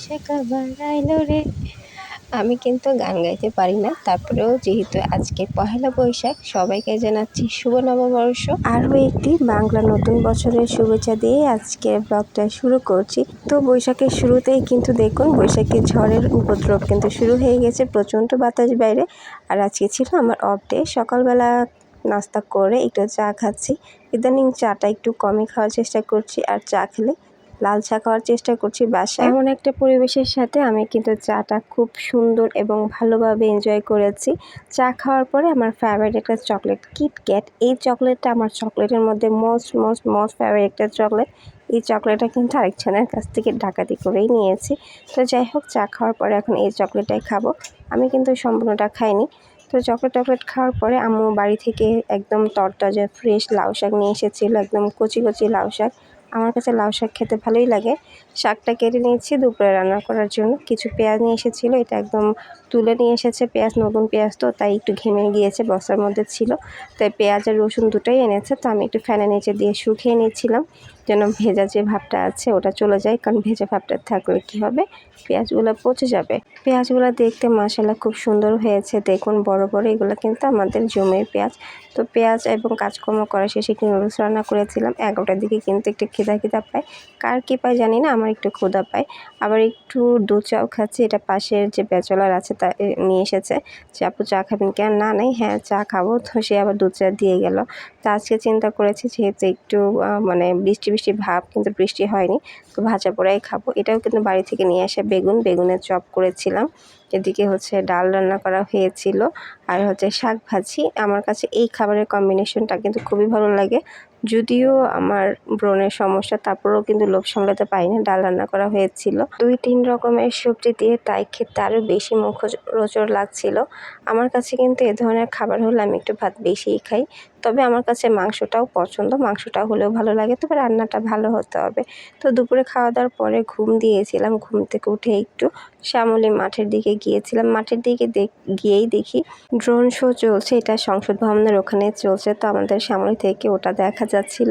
বৈশাখ আবার আইলো রে। আমি কিন্তু গান গাইতে পারি না, তারপরেও যেহেতু আজকে পহেলা বৈশাখ, সবাইকে জানাচ্ছি শুভ নববর্ষ। আরও একটি বাংলা নতুন বছরের শুভেচ্ছা দিয়ে আজকে ব্লগটা শুরু করছি। তো বৈশাখের শুরুতেই কিন্তু দেখুন, বৈশাখের ঝড়ের উপদ্রব কিন্তু শুরু হয়ে গেছে প্রচণ্ড বাতাস বাইরে। আর আজকে ছিল আমার অফ ডে সকালবেলা নাস্তা করে একটু চা খাচ্ছি। ইদানিং চাটা একটু কমই খাওয়ার চেষ্টা করছি আর চা খেলে লাল চা খাওয়ার চেষ্টা করছি বাসায়। এমন একটা পরিবেশের সাথে আমি কিন্তু চাটা খুব সুন্দর এবং ভালোভাবে এনজয় করেছি। চা খাওয়ার পরে আমার ফেভারিট একটা চকলেট কিটক্যাট এই চকলেটটা আমার চকলেটের মধ্যে মোস্ট মোস্ট মোস্ট ফেভারিট একটা চকলেট এই চকলেটটা কিন্তু আরেকজনের কাছ থেকে ডাকাতি করেই নিয়েছি। তো যাই হোক, চা খাওয়ার পরে এখন এই চকলেটটাই খাব। আমি কিন্তু সম্পূর্ণটা খাইনি। তো চকলেট টকলেট খাওয়ার পরে আম্মু বাড়ি থেকে একদম তরতাজা ফ্রেশ লাউ শাক নিয়ে এসেছিল, একদম কচি কচি লাউ শাক। আমার কাছে লাউ শাক খেতে ভালোই লাগে। শাকটা কেটে নিয়েছি, দুপুরে রান্না করার জন্য। কিছু পেঁয়াজ নিয়ে এসেছিল, এটা একদম তুলে নিয়ে এসেছে পেঁয়াজ, নতুন পেঁয়াজ তো, তাই একটু ঘেমে গিয়েছে, বস্তার মধ্যে ছিল। তাই পেঁয়াজ আর রসুন দুটোই এনেছে, তো আমি একটু ফ্যানের নিচে দিয়ে শুকিয়ে নিচ্ছিলাম যেন ভেজা যে ভাবটা আছে, ওটা চলে যায়। কারণ ভেজা ভাবটা থাকলে কী হবে? পেঁয়াজগুলো পচে যাবে। পেঁয়াজগুলো দেখতে মশালা খুব সুন্দর হয়েছে। দেখুন, বড় বড় এগুলো কিন্তু আমাদের জমির পেঁয়াজ। তো পেঁয়াজ এবং কাজকর্ম করা শেষে একটু নুডলস রান্না করেছিলাম। এগারোটার দিকে কিন্তু একটু খিদা খিদা পায়। কার কী পায় জানি না, আমার একটু ক্ষুদা পায়। আবার একটু দুধ চাও খাচ্ছি, এটা পাশের যে ব্যাচলার আছে তা নিয়ে এসেছে। যে আপু চা খাবেন কেন না, নেই হ্যাঁ চা খাব। তো সে আবার দুধ চা দিয়ে গেল। তো আজকে চিন্তা করেছি, যেহেতু একটু মানে বৃষ্টি বৃষ্টি ভাব কিন্তু বৃষ্টি হয়নি। তো ভাজা পোড়াই খাব। এটাও কিন্তু বাড়ি থেকে নিয়ে আসা বেগুন। বেগুনের চপ করেছিলাম। এদিকে হচ্ছে ডাল রান্না করা হয়েছিল। আর হচ্ছে শাক ভাজি। আমার কাছে এই খাবারের কম্বিনেশনটা কিন্তু খুবই ভালো লাগে। যদিও আমার ব্রণের সমস্যা, তারপরেও কিন্তু লোভ সামলাতে পারি না ডাল রান্না করা হয়েছিল। দুই তিন রকমের সবজি দিয়ে তাই খেতে আরও বেশি মুখরোচর লাগছিল। আমার কাছে কিন্তু এ ধরনের খাবার হলে আমি একটু ভাত বেশিই খাই। তবে আমার কাছে মাংসটাও পছন্দ। মাংসটা হলেও ভালো লাগে, তবে রান্নাটা ভালো হতে হবে। তো দুপুরে খাওয়া দাওয়ার পরে ঘুম দিয়েছিলাম। ঘুম থেকে উঠে একটু শ্যামলী মাঠের দিকে গিয়েছিলাম। মাঠের দিকে গিয়েই দেখি ড্রোন শো চলছে, এটা সংসদ ভবনের ওখানে চলছে। তো আমাদের শ্যামলী থেকে ওটা দেখা যাচ্ছিল।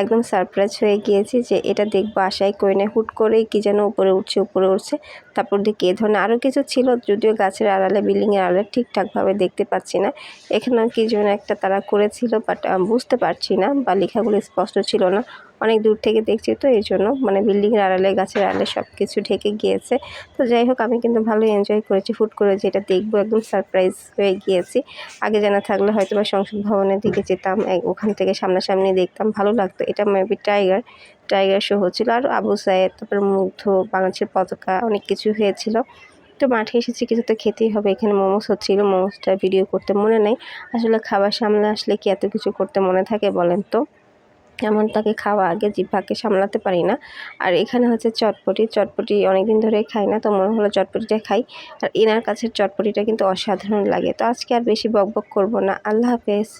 একদম সারপ্রাইজ হয়ে গিয়েছি যে এটা দেখব আশাই করি না হুট করেই কি যেন উপরে উঠছে উপরে উঠছে। তারপর দেখি এ ধরনের আরও কিছু ছিল, যদিও গাছের আড়ালে বিল্ডিংয়ের আড়ালে ঠিকঠাকভাবে দেখতে পাচ্ছি না। এখানে কি যেন একটা তারা করেছিল বাট বুঝতে পারছি না বা লেখাগুলো স্পষ্ট ছিল না। অনেক দূর থেকে দেখছি তো, এই জন্য মানে বিল্ডিংয়ের আড়ালে, গাছের আড়ালে সব কিছু ঢেকে গিয়েছে। তো যাই হোক, আমি কিন্তু ভালোই এনজয় করেছি ফুট করে যেটা দেখব একদম সারপ্রাইজ হয়ে গিয়েছি। আগে জানা থাকলে হয়তো বা সংসদ ভবনের দিকে যেতাম ওখান থেকে সামনাসামনি দেখতাম, ভালো লাগতো। এটা মেবি টাইগার টাইগার শো হচ্ছিল। আর আবু সায়েদ তারপর মুগ্ধ, বাংলাদেশের পতাকা, অনেক কিছু হয়েছিল। তো মাঠে এসেছি, কিছু তো খেতেই হবে। এখানে মোমোস হচ্ছিল মোমোসটা ভিডিও করতে মনে নেই। আসলে খাবার সামনে আসলে কি এত কিছু করতে মনে থাকে বলেন তো? এমন তাকে খাওয়া আগে জিভাকে সামলাতে পারি না। আর এখানে হচ্ছে চটপটি চটপটি অনেকদিন ধরে খাই না, তো মনে হলো চটপটিটা খাই। আর এনার কাছে চটপটিটা কিন্তু অসাধারণ লাগে। তো আজকে আর বেশি বক বক করব না। আল্লাহ হাফেজ।